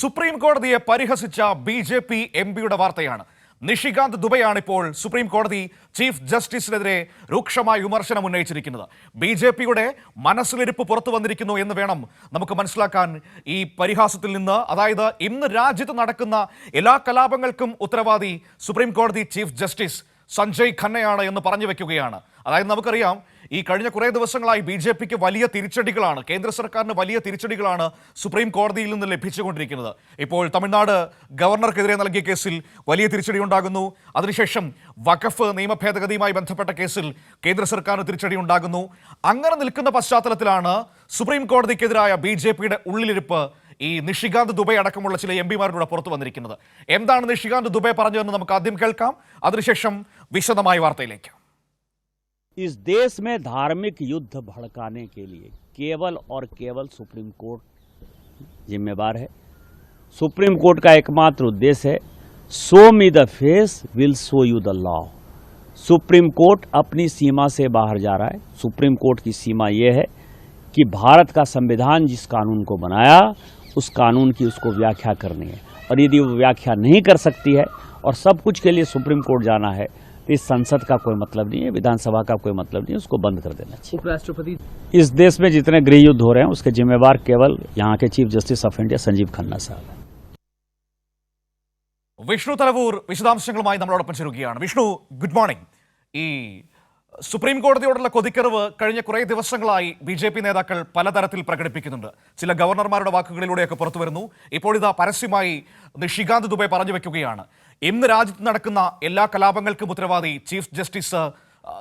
Supreme കോടതിയെ പരിഹസിച്ച B J P M പിയുടെ വാർത്തയാണ്. നിഷികാന്ത് ദുബയാണ് ഇപ്പോൾ സുപ്രീം കോടതി ചീഫ് ജസ്റ്റിസിനെതിരെ രൂക്ഷമായ വിമർശനം ഉന്നയിച്ചിരിക്കുന്നത്. ബി ജെ പിയുടെ മനസ്സിലിരിപ്പ് പുറത്തു വന്നിരിക്കുന്നു എന്ന് വേണം നമുക്ക് മനസ്സിലാക്കാൻ ഈ പരിഹാസത്തിൽ നിന്ന്. അതായത് ഇന്ന് രാജ്യത്ത് നടക്കുന്ന എല്ലാ കലാപങ്ങൾക്കും ഉത്തരവാദി സുപ്രീം കോടതി ചീഫ് ജസ്റ്റിസ് സഞ്ജയ് ഖന്നയാണ് എന്ന് പറഞ്ഞു വെക്കുകയാണ്. അതായത് നമുക്കറിയാം ഈ കഴിഞ്ഞ കുറേ ദിവസങ്ങളായി ബി ജെ പിക്ക് വലിയ തിരിച്ചടികളാണ്. കേന്ദ്ര സർക്കാരിന് വലിയ തിരിച്ചടികളാണ് സുപ്രീം കോടതിയിൽ നിന്ന് ലഭിച്ചുകൊണ്ടിരിക്കുന്നത്. ഇപ്പോൾ തമിഴ്നാട് ഗവർണർക്കെതിരെ നൽകിയ കേസിൽ വലിയ തിരിച്ചടി ഉണ്ടാകുന്നു അതിനുശേഷം വഖഫ് നിയമ ഭേദഗതിയുമായി ബന്ധപ്പെട്ട കേസിൽ കേന്ദ്ര സർക്കാരിന് തിരിച്ചടി ഉണ്ടാകുന്നു അങ്ങനെ നിൽക്കുന്ന പശ്ചാത്തലത്തിലാണ് സുപ്രീം കോടതിക്കെതിരായ ബി ജെ പിയുടെ ഉള്ളിലിരിപ്പ് ഈ നിഷികാന്ത് ദുബൈ അടക്കമുള്ള ചില എം പിമാരുടെ പുറത്തു വന്നിരിക്കുന്നത്. എന്താണ് നിഷികാന്ത് ദുബൈ പറഞ്ഞതെന്ന് നമുക്ക് ആദ്യം കേൾക്കാം. അതിനുശേഷം വിശദമായ വാർത്തയിലേക്ക്. इस देश में धार्मिक युद्ध भड़काने के लिए केवल और केवल सुप्रीम कोर्ट जिम्मेवार है। सुप्रीम कोर्ट का एकमात्र उद्देश्य है show me the face will show you the law Supreme Court अपनी सीमा से बाहर जा रहा है। सुप्रीम कोर्ट की सीमा यह है कि भारत का संविधान जिस कानून को बनाया, उस कानून की उसको व्याख्या करनी है। और यदि वो व्याख्या नहीं कर सकती है और सब कुछ के लिए सुप्रीम कोर्ट जाना है इस संसद का कोई मतलब नहीं है विधानसभा का कोई मतलब नहीं है उसको बंद कर देना चाहिए उपराष्ट्रपति इस देश में जितने गृह युद्ध हो रहे हैं उसके जिम्मेवार केवल यहाँ के chief justice of India Sanjiv Khanna साहब हैं വിഷ്ണു തലവൂർ വിശദാംശങ്ങളുമായി നമ്മളോടൊപ്പം ചേരുകയാണ് വിഷ്ണു ഗുഡ് മോർണിംഗ് ഈ സുപ്രീം കോടതിയോടുള്ള കൊതിക്കറിവ് കഴിഞ്ഞ കുറേ ദിവസങ്ങളായി ബി ജെ പി നേതാക്കൾ പലതരത്തിൽ പ്രകടിപ്പിക്കുന്നുണ്ട് ചില ഗവർണർമാരുടെ വാക്കുകളിലൂടെയൊക്കെ പുറത്തു വരുന്നു ഇപ്പോൾ ഇതാ പരസ്യമായി നിഷികാന്ത് ദുബെ പറഞ്ഞു വെക്കുകയാണ് ഇന്ന് രാജ്യത്ത് നടക്കുന്ന എല്ലാ കലാപങ്ങൾക്കും ഉത്തരവാദി ചീഫ് ജസ്റ്റിസ്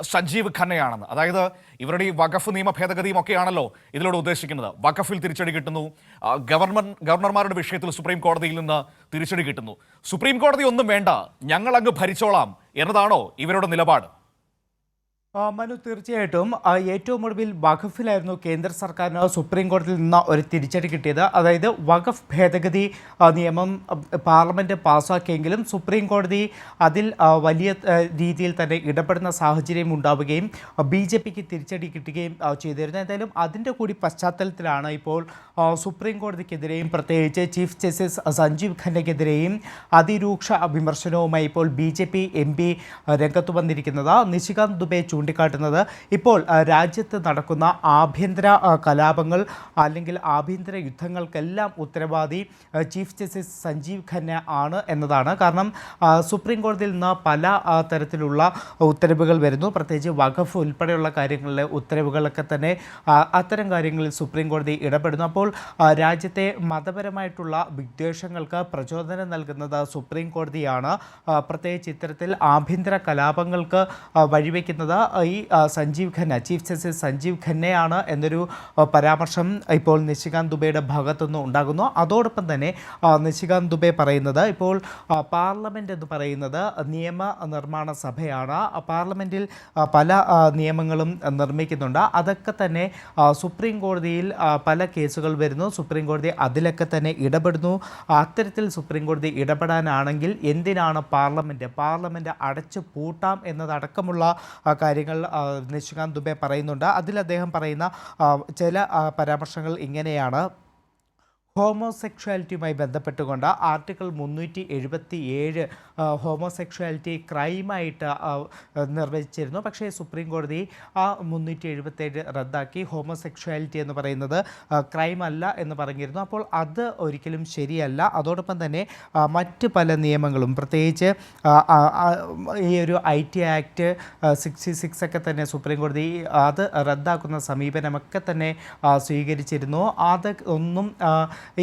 സഞ്ജീവ് ഖന്നയാണെന്ന്. അതായത് ഇവരുടെ ഈ വഖഫ് നിയമ ഭേദഗതിയും ഒക്കെയാണല്ലോ ഇതിലൂടെ ഉദ്ദേശിക്കുന്നത്. വഖഫിൽ തിരിച്ചടി കിട്ടുന്നു. ഗവർണർ ഗവർണർമാരുടെ വിഷയത്തിൽ സുപ്രീം കോടതിയിൽ നിന്ന് തിരിച്ചടി കിട്ടുന്നു. സുപ്രീം കോടതി ഒന്നും വേണ്ട. ഞങ്ങൾ അങ്ങ് ഭരിച്ചോളാം എന്നതാണോ ഇവരുടെ നിലപാട്? മനു തീർച്ചയായിട്ടും ഏറ്റവും ഒടുവിൽ വഖഫിലായിരുന്നു കേന്ദ്ര സർക്കാരിന് സുപ്രീം കോടതിയിൽ നിന്ന് ഒരു തിരിച്ചടി കിട്ടിയത്. അതായത് വഖഫ് ഭേദഗതി നിയമം പാർലമെന്റ് പാസ്സാക്കിയെങ്കിലും സുപ്രീം കോടതി അതിൽ വലിയ രീതിയിൽ തന്നെ ഇടപെടുന്ന സാഹചര്യം ഉണ്ടാവുകയും ബി ജെ പിക്ക് തിരിച്ചടി കിട്ടുകയും ചെയ്തിരുന്നു. എന്തായാലും അതിന്റെ കൂടി പശ്ചാത്തലത്തിലാണ് ഇപ്പോൾ സുപ്രീം കോടതിക്കെതിരെയും പ്രത്യേകിച്ച് ചീഫ് ജസ്റ്റിസ് സഞ്ജീവ് ഖന്നയ്ക്കെതിരെയും അതിരൂക്ഷ വിമർശനവുമായി ഇപ്പോൾ B J P M P രംഗത്ത് വന്നിരിക്കുന്നത്. നിശികാന്ത് ദുബെ ചൂണ്ടിക്കാട്ടുന്നത്. ഇപ്പോൾ രാജ്യത്ത് നടക്കുന്ന ആഭ്യന്തര കലാപങ്ങൾ അല്ലെങ്കിൽ ആഭ്യന്തര യുദ്ധങ്ങൾക്കെല്ലാം ഉത്തരവാദി ചീഫ് ജസ്റ്റിസ് സഞ്ജീവ് ഖന്ന ആണ് എന്നതാണ്. കാരണം സുപ്രീം കോടതിയിൽ നിന്ന് പല തരത്തിലുള്ള ഉത്തരവുകൾ വരുന്നു. പ്രത്യേകിച്ച് വഖഫ് ഉൾപ്പെടെയുള്ള കാര്യങ്ങളിലെ ഉത്തരവുകളൊക്കെ തന്നെ അത്തരം കാര്യങ്ങളിൽ സുപ്രീം കോടതി ഇടപെടുന്നു. അപ്പോൾ രാജ്യത്തെ മതപരമായിട്ടുള്ള വിദ്വേഷങ്ങൾക്ക് പ്രചോദനം നൽകുന്നത് സുപ്രീം കോടതിയാണ്. പ്രത്യേകിച്ച് ഇത്തരത്തിൽ ആഭ്യന്തര കലാപങ്ങൾക്ക് വഴിവെക്കുന്നത്. ഈ സഞ്ജീവ് ഖന്ന ചീഫ് ജസ്റ്റിസ് സഞ്ജീവ് ഖന്നയാണ് എന്നൊരു പരാമർശം ഇപ്പോൾ നിശികാന്ത് ദുബെയുടെ ഭാഗത്തുനിന്ന് ഉണ്ടാകുന്നു. അതോടൊപ്പം തന്നെ നിശികാന്ത് ദുബെ പറയുന്നത് ഇപ്പോൾ പാർലമെന്റ് എന്ന് പറയുന്നത് നിയമ നിർമ്മാണ സഭയാണ്. പാർലമെന്റിൽ പല നിയമങ്ങളും നിർമ്മിക്കുന്നുണ്ട്. അതൊക്കെ തന്നെ സുപ്രീം കോടതിയിൽ പല കേസുകൾ വരുന്നു. സുപ്രീം കോടതി അതിലൊക്കെ തന്നെ ഇടപെടുന്നു. അത്തരത്തിൽ സുപ്രീം കോടതി ഇടപെടാനാണെങ്കിൽ എന്തിനാണ് പാർലമെന്റ് പാർലമെന്റ് അടച്ചു പൂട്ടാം എന്നതടക്കമുള്ള ആ, കാര്യങ്ങൾ നിശികാന്ത് ദുബെ പറയുന്നുണ്ട്. അതിൽ അദ്ദേഹം പറയുന്ന ചില പരാമർശങ്ങൾ ഇങ്ങനെയാണ്. ഹോമോസെക്ഷുവാലിറ്റിയുമായി ബന്ധപ്പെട്ടുകൊണ്ട് ആർട്ടിക്കിൾ മുന്നൂറ്റി എഴുപത്തി ഏഴ് ഹോമോസെക്ഷുവാലിറ്റി ക്രൈമായിട്ട് നിർവചിച്ചിരുന്നു. പക്ഷേ സുപ്രീം കോടതി ആ മുന്നൂറ്റി എഴുപത്തേഴ് റദ്ദാക്കി. ഹോമോസെക്ഷുവാലിറ്റി എന്ന് പറയുന്നത് ക്രൈം അല്ല എന്ന് പറഞ്ഞിരുന്നു. അപ്പോൾ അത് ഒരിക്കലും ശരിയല്ല. അതോടൊപ്പം തന്നെ മറ്റ് പല നിയമങ്ങളും പ്രത്യേകിച്ച് ഈ ഒരു I T act sixty six ഒക്കെ തന്നെ സുപ്രീം കോടതി അത് റദ്ദാക്കുന്ന സമീപനമൊക്കെ തന്നെ സ്വീകരിച്ചിരുന്നു. അത് ഒന്നും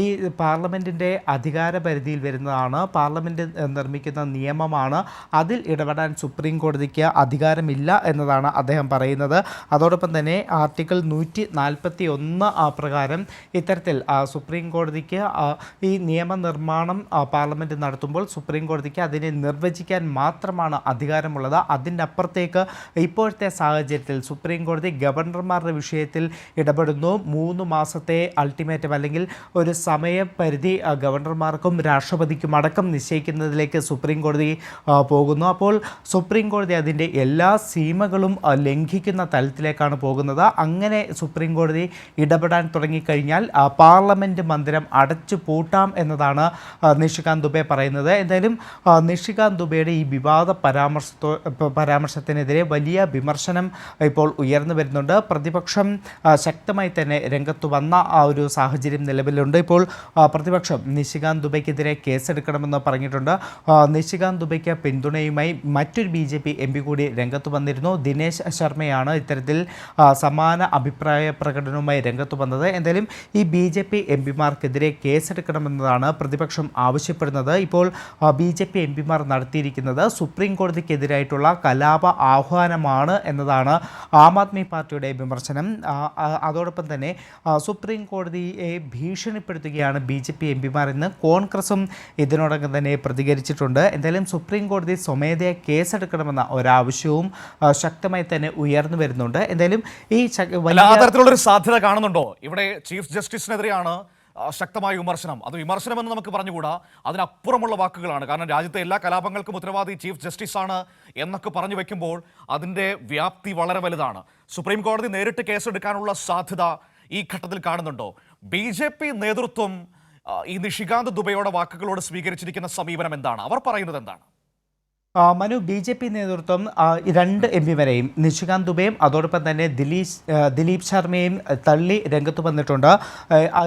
ഈ പാർലമെന്റിന്റെ അധികാര പരിധിയിൽ വരുന്നതാണ്. പാർലമെന്റ് നിർമ്മിക്കുന്ന നിയമമാണ്. അതിൽ ഇടപെടാൻ സുപ്രീം കോടതിക്ക് അധികാരമില്ല എന്നതാണ് അദ്ദേഹം പറയുന്നത്. അതോടൊപ്പം തന്നെ ആർട്ടിക്കിൾ നൂറ്റി നാൽപ്പത്തി ഒന്ന് പ്രകാരം ഇത്തരത്തിൽ സുപ്രീം കോടതിക്ക് ഈ നിയമനിർമ്മാണം പാർലമെന്റ് നടത്തുമ്പോൾ സുപ്രീം കോടതിക്ക് അതിനെ നിർവചിക്കാൻ മാത്രമാണ് അധികാരമുള്ളത്. അതിന്റെ അപ്പുറത്തേക്ക് ഇപ്പോഴത്തെ സാഹചര്യത്തിൽ സുപ്രീം കോടതി ഗവർണർമാരുടെ വിഷയത്തിൽ ഇടപെടുന്നു. മൂന്ന് മാസത്തെ അൾട്ടിമേറ്റം അല്ലെങ്കിൽ ഒരു സമയപരിധി ഗവർണർമാർക്കും രാഷ്ട്രപതിക്കും അടക്കം നിശ്ചയിക്കുന്നതിലേക്ക് സുപ്രീം കോടതി പോകുന്നു. അപ്പോൾ സുപ്രീം കോടതി അതിന്റെ എല്ലാ സീമകളും ലംഘിക്കുന്ന തലത്തിലേക്കാണ് പോകുന്നത്. അങ്ങനെ സുപ്രീം കോടതി ഇടപെടാൻ തുടങ്ങിക്കഴിഞ്ഞാൽ പാർലമെന്റ് മന്ദിരം അടച്ചു പൂട്ടാം എന്നതാണ് നിഷികാന്ത് ദുബെ പറയുന്നത്. എന്തായാലും നിഷികാന്ത് ദുബെയുടെ ഈ വിവാദ പരാമർശത്തോ പരാമർശത്തിനെതിരെ വലിയ വിമർശനം ഇപ്പോൾ ഉയർന്നു വരുന്നുണ്ട്. പ്രതിപക്ഷം ശക്തമായി തന്നെ രംഗത്ത് വന്ന ആ ഒരു സാഹചര്യം നിലവിലുണ്ട്. ഇപ്പോൾ പ്രതിപക്ഷം നിശികാന്ത് ദുബൈക്കെതിരെ കേസെടുക്കണമെന്ന് പറഞ്ഞിട്ടുണ്ട്. നിശികാന്ത് ദുബൈക്ക് പിന്തുണയുമായി മറ്റൊരു B J P M P കൂടി രംഗത്ത് വന്നിരുന്നു. ദിനേശ് ശർമ്മയാണ് ഇത്തരത്തിൽ സമാന അഭിപ്രായ പ്രകടനവുമായി രംഗത്ത് വന്നത്. എന്തായാലും ഈ ബി ജെ പി എം പിമാർക്കെതിരെ കേസെടുക്കണമെന്നതാണ് പ്രതിപക്ഷം ആവശ്യപ്പെടുന്നത്. ഇപ്പോൾ ബി ജെ പി എം പിമാർ നടത്തിയിരിക്കുന്നത് സുപ്രീം കോടതിക്കെതിരായിട്ടുള്ള കലാപ ആഹ്വാനമാണ് എന്നതാണ് ആം ആദ്മി പാർട്ടിയുടെ വിമർശനം. അതോടൊപ്പം തന്നെ സുപ്രീം കോടതിയെ ഭീഷണിപ്പെടുത്തുകയാണ് ബി ജെ പി എം പിമാർ എന്ന് കോൺഗ്രസും ഇതിനോടകം തന്നെ പ്രതികരിച്ചിട്ടുണ്ട്. എന്തായാലും സുപ്രീം കോടതി സ്വമേധയാ കേസെടുക്കണമെന്ന ഒരാവശ്യവും ശക്തമായി തന്നെ ഉയർന്നു വരുന്നുണ്ട്. എന്തായാലും ഈ സാധ്യത കാണുന്നുണ്ടോ? ഇവിടെ ചീഫ് ജസ്റ്റിസിനെതിരെയാണ് ശക്തമായ വിമർശനം. അത് വിമർശനമെന്ന് നമുക്ക് പറഞ്ഞുകൂടാ. അതിനപ്പുറമുള്ള വാക്കുകളാണ്. കാരണം രാജ്യത്തെ എല്ലാ കലാപങ്ങൾക്കും ഉത്തരവാദി ചീഫ് ജസ്റ്റിസ് ആണ് എന്നൊക്കെ പറഞ്ഞു വെക്കുമ്പോൾ അതിന്റെ വ്യാപ്തി വളരെ വലുതാണ്. സുപ്രീം കോടതി നേരിട്ട് കേസെടുക്കാനുള്ള സാധ്യത ഈ ഘട്ടത്തിൽ കാണുന്നുണ്ടോ? ബി ജെ പി നേതൃത്വം ഈ നിഷികാന്ത് ദുബൈയുടെ വാക്കുകളോട് സ്വീകരിച്ചിരിക്കുന്ന സമീപനം എന്താണ്? അവർ പറയുന്നത് എന്താണ്? മനു ബി ജെ പി നേതൃത്വം രണ്ട് എം പിമാരെയും നിഷികാന്ത് ദുബെയും അതോടൊപ്പം തന്നെ ദിലീപ് ദിലീപ് ശർമ്മയും തള്ളി രംഗത്ത് വന്നിട്ടുണ്ട്.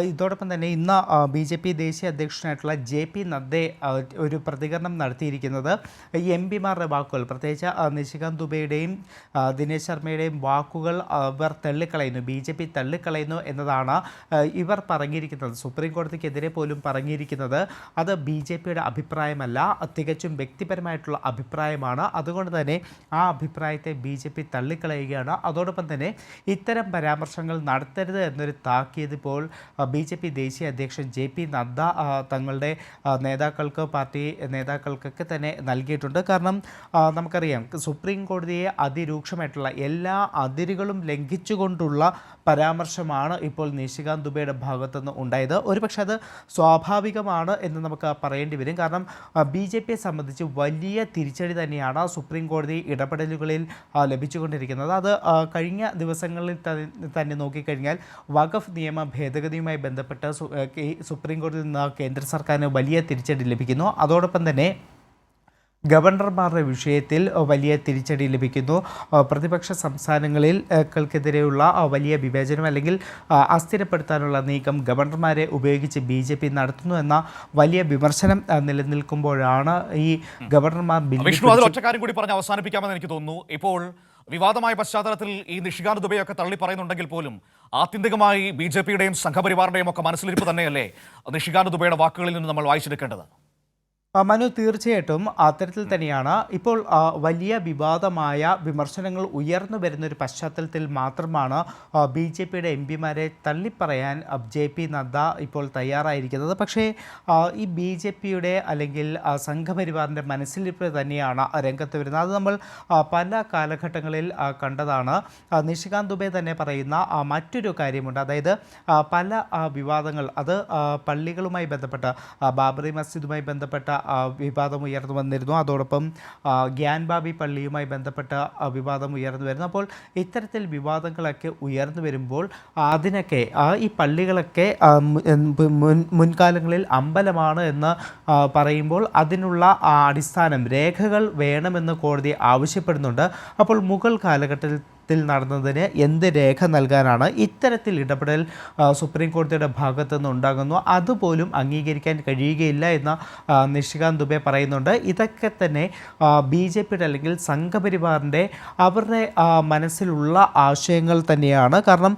ഇതോടൊപ്പം തന്നെ ഇന്ന് ബി ജെ പി ദേശീയ അധ്യക്ഷനായിട്ടുള്ള ജെ പി നദ്ദയെ ഒരു പ്രതികരണം നടത്തിയിരിക്കുന്നത് ഈ എം പിമാരുടെ വാക്കുകൾ. പ്രത്യേകിച്ച് നിഷികാന്ത് ദുബെയുടെയും ദിനേശ് ശർമ്മയുടെയും വാക്കുകൾ ഇവർ തള്ളിക്കളയുന്നു. ബി ജെ പി തള്ളിക്കളയുന്നു എന്നതാണ് ഇവർ പറഞ്ഞിരിക്കുന്നത്. സുപ്രീം കോടതിക്കെതിരെ പോലും പറഞ്ഞിരിക്കുന്നത്. അത് ബി ജെ പിയുടെ അഭിപ്രായമല്ല. തികച്ചും വ്യക്തിപരമായിട്ടുള്ള അഭിപ്രായമാണ്. അതുകൊണ്ട് തന്നെ ആ അഭിപ്രായത്തെ ബി ജെ പി തള്ളിക്കളയുകയാണ്. അതോടൊപ്പം തന്നെ ഇത്തരം പരാമർശങ്ങൾ നടത്തരുത് എന്നൊരു താക്കീത് ഇപ്പോൾ ബി ജെ പി ദേശീയ അധ്യക്ഷൻ ജെ പി നദ്ദ തങ്ങളുടെ നേതാക്കൾക്ക് പാർട്ടി നേതാക്കൾക്കൊക്കെ തന്നെ നൽകിയിട്ടുണ്ട്. കാരണം നമുക്കറിയാം സുപ്രീം കോടതിയെ അതിരൂക്ഷമായിട്ടുള്ള എല്ലാ അതിരുകളും ലംഘിച്ചുകൊണ്ടുള്ള പരാമർശമാണ് ഇപ്പോൾ നിഷികാന്ത് ദുബെയുടെ ഭാഗത്തുനിന്ന് ഉണ്ടായത്. ഒരുപക്ഷെ അത് സ്വാഭാവികമാണ് എന്ന് നമുക്ക് പറയേണ്ടി വരും. കാരണം ബി ജെ പിയെ സംബന്ധിച്ച് വലിയ തിരിച്ചടി തന്നെയാണ് സുപ്രീം കോടതി ഇടപെടലുകളിൽ ലഭിച്ചുകൊണ്ടിരിക്കുന്നത്. അത് കഴിഞ്ഞ ദിവസങ്ങളിൽ തന്നെ നോക്കിക്കഴിഞ്ഞാൽ വഖഫ് നിയമ ഭേദഗതിയുമായി ബന്ധപ്പെട്ട് സുപ്രീം കോടതിയിൽ നിന്ന് കേന്ദ്ര സർക്കാരിന് വലിയ തിരിച്ചടി ലഭിക്കുന്നു. അതോടൊപ്പം തന്നെ ഗവർണർമാരുടെ വിഷയത്തിൽ വലിയ തിരിച്ചടി ലഭിക്കുന്നു. പ്രതിപക്ഷ സംസ്ഥാനങ്ങളിൽ ക്കെതിരെയുള്ള വലിയ വിവേചനം അല്ലെങ്കിൽ അസ്ഥിരപ്പെടുത്താനുള്ള നീക്കം ഗവർണർമാരെ ഉപയോഗിച്ച് ബി ജെ പി നടത്തുന്നു എന്ന വലിയ വിമർശനം നിലനിൽക്കുമ്പോഴാണ് ഈ ഗവർണർമാർ ബിൽ വിഷ്ണു കൂടി പറഞ്ഞ് അവസാനിപ്പിക്കാമെന്ന് എനിക്ക് തോന്നുന്നു. ഇപ്പോൾ വിവാദമായ പശ്ചാത്തലത്തിൽ ഈ നിഷികാന്ത് ദുബൈയൊക്കെ തള്ളി പറയുന്നുണ്ടെങ്കിൽ പോലും ആത്യന്തികമായി ബി ജെ പിയുടെയും സംഘപരിവാറിന്റെയും ഒക്കെ മനസ്സിലിരിപ്പ് തന്നെയല്ലേ നിഷികാന്ത് ദുബൈയുടെ വാക്കുകളിൽ നിന്ന് നമ്മൾ വായിച്ചെടുക്കേണ്ടത്? മനു തീർച്ചയായിട്ടും അത്തരത്തിൽ തന്നെയാണ്. ഇപ്പോൾ വലിയ വിവാദമായ വിമർശനങ്ങൾ ഉയർന്നു വരുന്ന ഒരു പശ്ചാത്തലത്തിൽ മാത്രമാണ് ബി ജെ പിയുടെ എം പിമാരെ തള്ളിപ്പറയാൻ ജെ പി നദ്ദ ഇപ്പോൾ തയ്യാറായിരിക്കുന്നത്. പക്ഷേ ഈ ബി ജെ പിയുടെ അല്ലെങ്കിൽ സംഘപരിവാറിന്റെ മനസ്സിലിപ്പ് തന്നെയാണ് രംഗത്ത് വരുന്നത്. അത് നമ്മൾ പല കാലഘട്ടങ്ങളിൽ കണ്ടതാണ്. നിഷികാന്ത് ദുബെ തന്നെ പറയുന്ന മറ്റൊരു കാര്യമുണ്ട്. അതായത് പല വിവാദങ്ങൾ അത് പള്ളികളുമായി ബന്ധപ്പെട്ട ബാബറി മസ്ജിദുമായി ബന്ധപ്പെട്ട വിവാദം ഉയർന്നു വന്നിരുന്നു. അതോടൊപ്പം ഗ്യാൻബാബി ഗ്യാൻ ബാബി പള്ളിയുമായി ബന്ധപ്പെട്ട വിവാദം ഉയർന്നു വരുന്നു. അപ്പോൾ ഇത്തരത്തിൽ വിവാദങ്ങളൊക്കെ ഉയർന്നു വരുമ്പോൾ അതിനൊക്കെ ഈ പള്ളികളൊക്കെ മുൻ മുൻകാലങ്ങളിൽ അമ്പലമാണ് എന്ന് പറയുമ്പോൾ അതിനുള്ള അടിസ്ഥാനം രേഖകൾ വേണമെന്ന് കോടതി ആവശ്യപ്പെടുന്നുണ്ട്. അപ്പോൾ മുഗൾ കാലഘട്ടത്തിൽ ത്തിൽ നടന്നതിന് എന്ത് രേഖ നൽകാനാണ് ഇത്തരത്തിൽ ഇടപെടൽ സുപ്രീം കോടതിയുടെ ഭാഗത്തു നിന്ന് ഉണ്ടാകുന്നു? അതുപോലും അംഗീകരിക്കാൻ കഴിയുകയില്ല എന്ന് നിഷികാന്ത് ദുബെ പറയുന്നുണ്ട്. ഇതൊക്കെ തന്നെ ബി ജെ പിയുടെ അല്ലെങ്കിൽ സംഘപരിവാറിന്റെ അവരുടെ മനസ്സിലുള്ള ആശയങ്ങൾ തന്നെയാണ്. കാരണം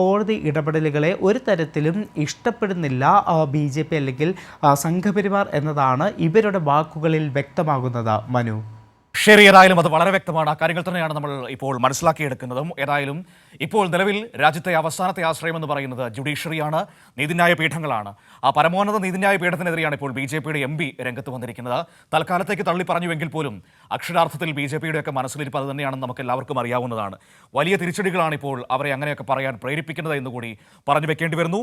കോടതി ഇടപെടലുകളെ ഒരു തരത്തിലും ഇഷ്ടപ്പെടുന്നില്ല ബി ജെ പി അല്ലെങ്കിൽ സംഘപരിവാർ എന്നതാണ് ഇവരുടെ വാക്കുകളിൽ വ്യക്തമാകുന്നത്. മനു. ശരി ഏതായാലും അത് വളരെ വ്യക്തമാണ്. ആ കാര്യങ്ങൾ തന്നെയാണ് നമ്മൾ ഇപ്പോൾ മനസ്സിലാക്കിയെടുക്കുന്നതും. ഏതായാലും ഇപ്പോൾ നിലവിൽ രാജ്യത്തെ അവസാനത്തെ ആശ്രയം എന്ന് പറയുന്നത് ജുഡീഷ്യറിയാണ് നീതിന്യായ പീഠങ്ങളാണ്. ആ പരമോന്നത നീതിന്യായ പീഠത്തിനെതിരെയാണ് ഇപ്പോൾ ബി ജെ പിയുടെ എം പി രംഗത്ത് വന്നിരിക്കുന്നത്. തൽക്കാലത്തേക്ക് തള്ളി പറഞ്ഞുവെങ്കിൽ പോലും അക്ഷരാർത്ഥത്തിൽ ബി ജെ പിയുടെയൊക്കെ മനസ്സിലിരിപ്പ് അത് തന്നെയാണെന്ന് നമുക്ക് എല്ലാവർക്കും അറിയാവുന്നതാണ്. വലിയ തിരിച്ചടികളാണ് ഇപ്പോൾ അവരെ അങ്ങനെയൊക്കെ പറയാൻ പ്രേരിപ്പിക്കുന്നത് എന്നുകൂടി പറഞ്ഞു വെക്കേണ്ടി വരുന്നു.